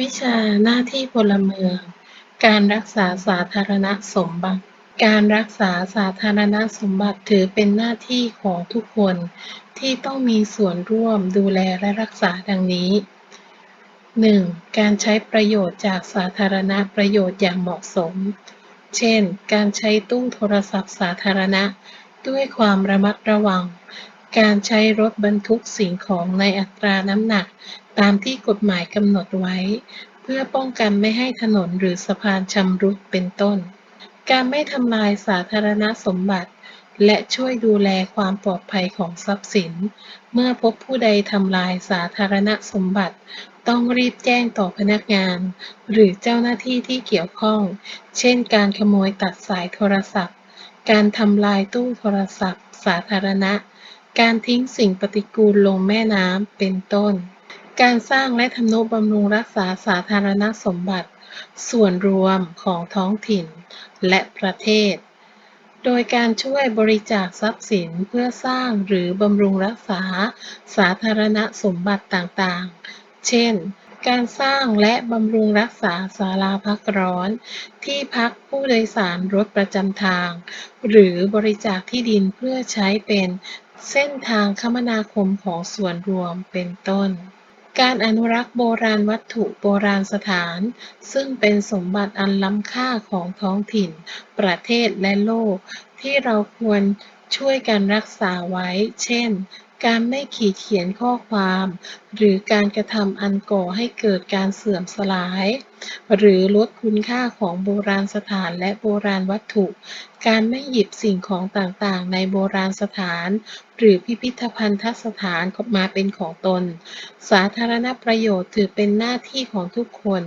วิชาหน้าที่พลเมือง การรักษาสาธารณสมบัติ การรักษาสาธารณสมบัติถือเป็นหน้าที่ของทุกคนที่ต้องมีส่วนร่วมดูแลและรักษาดังนี้ 1. การใช้ประโยชน์จากสาธารณประโยชน์อย่างเหมาะสม เช่น การใช้ตู้โทรศัพท์สาธารณะ ด้วยความระมัดระวัง การใช้รถบรรทุกสิ่งของในอัตราน้ำหนัก ตามที่กฎหมายกำหนดไว้ เพื่อป้องกันไม่ให้ถนนหรือสะพานชำรุดเป็นต้น การไม่ทำลายสาธารณสมบัติ และช่วยดูแลความปลอดภัยของทรัพย์สิน เมื่อพบผู้ใดทำลายสาธารณสมบัติ ต้องรีบแจ้งต่อพนักงาน หรือเจ้าหน้าที่ที่เกี่ยวข้อง เช่น การขโมยตัดสายโทรศัพท์ การทำลายตู้โทรศัพท์ สาธารณะ การทิ้งสิ่งปฏิกูลลงแม่น้ำเป็นต้น การสร้างและทำนุบำรุงรักษาสาธารณสมบัติ ส่วนรวมของท้องถิ่นและประเทศ โดยการช่วยบริจาคทรัพย์สินเพื่อสร้างหรือบำรุงรักษาสาธารณสมบัติต่างๆ เช่น การสร้างและบำรุงรักษาศาลาพักร้อน ที่พักผู้โดยสารรถประจำทาง หรือบริจาคที่ดินเพื่อใช้เป็นเส้นทางคมนาคมของส่วนรวมเป็นต้น การอนุรักษ์โบราณวัตถุโบราณสถาน ซึ่งเป็นสมบัติอันล้ำค่าของท้องถิ่น ประเทศและโลก ที่เราควรช่วยกันรักษาไว้ เช่น การไม่ขีดเขียนข้อความ หรือการกระทำอันก่อให้เกิดการเสื่อมสลาย หรือลดคุณค่าของโบราณสถานและโบราณวัตถุ การไม่หยิบสิ่งของต่างๆ ในโบราณสถาน หรือพิพิธภัณฑสถานมาเป็นของตน สาธารณประโยชน์ถือเป็นหน้าที่ของทุกคน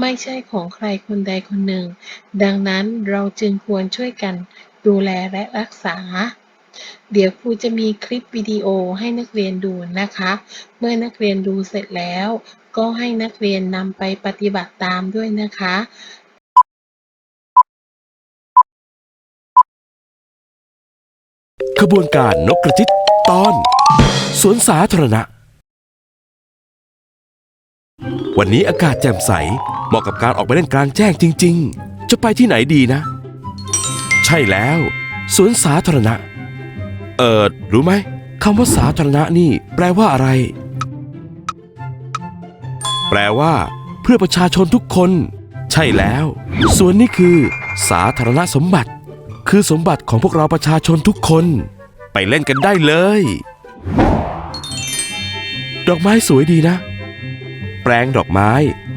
ไม่ใช่ของใครคนใดคนหนึ่ง ดังนั้นเราจึงควรช่วยกันดูแลและรักษา เดี๋ยวครูจะมีคลิปวิดีโอให้นักเรียนดูนะคะ เมื่อนักเรียนดูเสร็จแล้ว ก็ให้นักเรียนนำไปปฏิบัติตามด้วยนะคะขบวนการนกกระจิตตอน สวนสาธารณะ วันนี้อากาศแจ่มใส เหมาะกับการออกไปเล่นกลางแจ้งจริง ๆ จะไปที่ไหนดีนะ ใช่แล้ว สวนสาธารณะ เอิดรู้ไหมคำว่าสาธารณะนี่ แปลว่าอะไร แปลว่า เพื่อประชาชนทุกคน ใช่แล้ว ส่วนนี้คือ สาธารณสมบัติ คือสมบัติของพวกเราประชาชนทุกคน ไปเล่นกันได้เลย ดอกไม้สวยดีนะ แปลงดอกไม้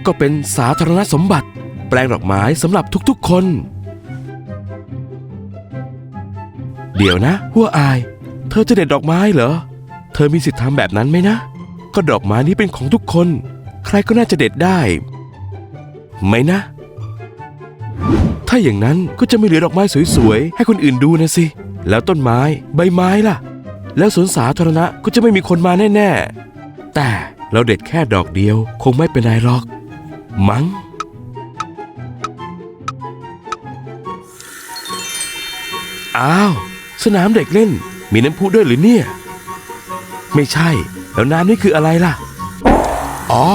ก็เป็นสาธารณสมบัติ แปลงดอกไม้สำหรับทุกๆคน เดี๋ยวนะหัวอาย ธอจะเด็ดดอกไม้เหรอ เธอมีสิทธิ์ทำแบบนั้นไหมนะ ก็ดอกไม้นี้เป็นของทุกคน ใครก็น่าจะเด็ดได้ไหมนะ ถ้าอย่างนั้นก็จะไม่เหลือดอกไม้สวยๆ ให้คนอื่นดูนะสิ แล้วต้นไม้ ใบไม้ล่ะ แล้วสวนสาธารณะก็จะไม่มีคนมาแน่ๆ แต่เราเด็ดแค่ดอกเดียว คงไม่เป็นไรหรอก มั้งอ้าว สนามเด็กเล่น มีน้ำพุด้วยหรือเนี่ย ไม่ใช่ แล้วน้ำนี่คืออะไรล่ะ อ๋อ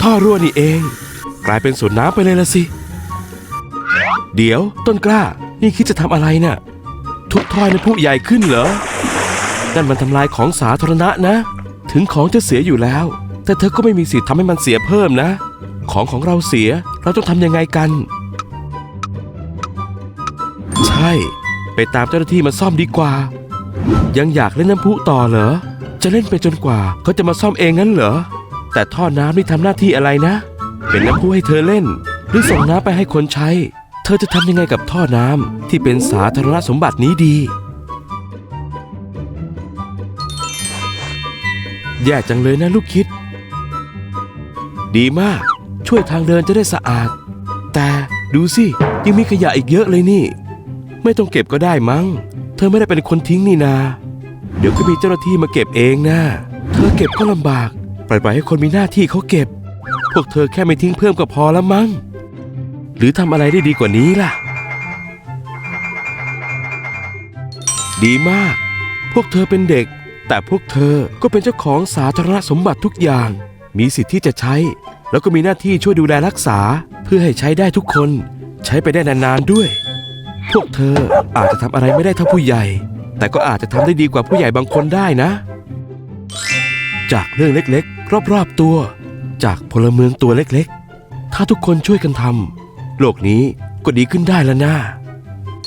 ท่อรั่วนี่เอง กลายเป็นสวนน้ำไปเลยละสิ เดี๋ยวต้นกล้า นี่คิดจะทำอะไรน่ะ ทุบทอยในผู้ใหญ่ขึ้นเหรอ นั่นมันทำลายของสาธารณะนะ ถึงของจะเสียอยู่แล้ว แต่เธอก็ไม่มีสิทธิ์ทำให้มันเสียเพิ่มนะ ของของเราเสีย เราต้องทำยังไงกัน ใช่ ไปตามเจ้าหน้าที่มาซ่อมดีกว่า ยังอยากเล่นน้ำพุต่อเหรอ จะเล่นไปจนกว่าเขาจะมาซ่อมเองงั้นเหรอ แต่ท่อน้ำนี่ทำหน้าที่อะไรนะ เป็นน้ำพุให้เธอเล่น หรือส่งน้ำไปให้คนใช้ เธอจะทำยังไงกับท่อน้ำที่เป็นสาธารณสมบัตินี้ดี แย่จังเลยนะลูกคิด ดีมาก ช่วยทางเดินจะได้สะอาด แต่ดูสิยังมีขยะอีกเยอะเลยนี่ ไม่ต้องเก็บก็ได้มั้ง เธอไม่ได้เป็นคนทิ้งนี่นา เดี๋ยวก็มีเจ้าหน้าที่มาเก็บเองนะ เธอเก็บก็ลำบาก ปล่อยไปให้คนมีหน้าที่เขาเก็บ พวกเธอแค่ไม่ทิ้งเพิ่มก็พอล้วมั้ง หรือทำอะไรได้ดีกว่านี้ล่ะ ดีมาก พวกเธอเป็นเด็ก แต่พวกเธอก็เป็นเจ้าของสาธารณสมบัติทุกอย่าง มีสิทธิ์ที่จะใช้ แล้วก็มีหน้าที่ช่วยดูแลรักษา เพื่อให้ใช้ได้ทุกคน ใช้ไปได้นานๆด้วย พวกเธออาจจะทำอะไรไม่ได้เท่าผู้ใหญ่ แต่ก็อาจจะทำได้ดีกว่าผู้ใหญ่บางคนได้นะ จากเรื่องเล็กๆ รอบๆตัว จากพลเมืองตัวเล็กๆ ถ้าทุกคนช่วยกันทำโลกนี้ก็ดีขึ้นได้แล้วนะ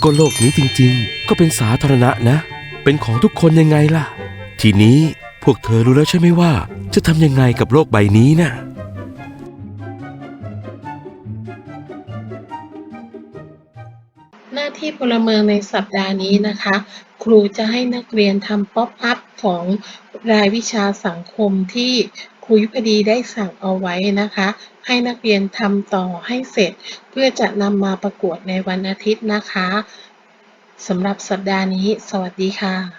ก็โลกนี้จริงๆ ก็เป็นสาธารณะนะ เป็นของทุกคนยังไงล่ะ ทีนี้พวกเธอรู้แล้วใช่ไหมว่า จะทำยังไงกับโลกใบนี้น่ะ หน้าที่พลเมืองในสัปดาห์นี้นะคะ ครูจะให้นักเรียนทำป๊อปอัพของรายวิชาสังคมที่ครูยุพดีได้สั่งเอาไว้นะคะ ให้นักเรียนทำต่อให้เสร็จ เพื่อจะนำมาประกวดในวันอาทิตย์นะคะสำหรับสัปดาห์นี้ สวัสดีค่ะ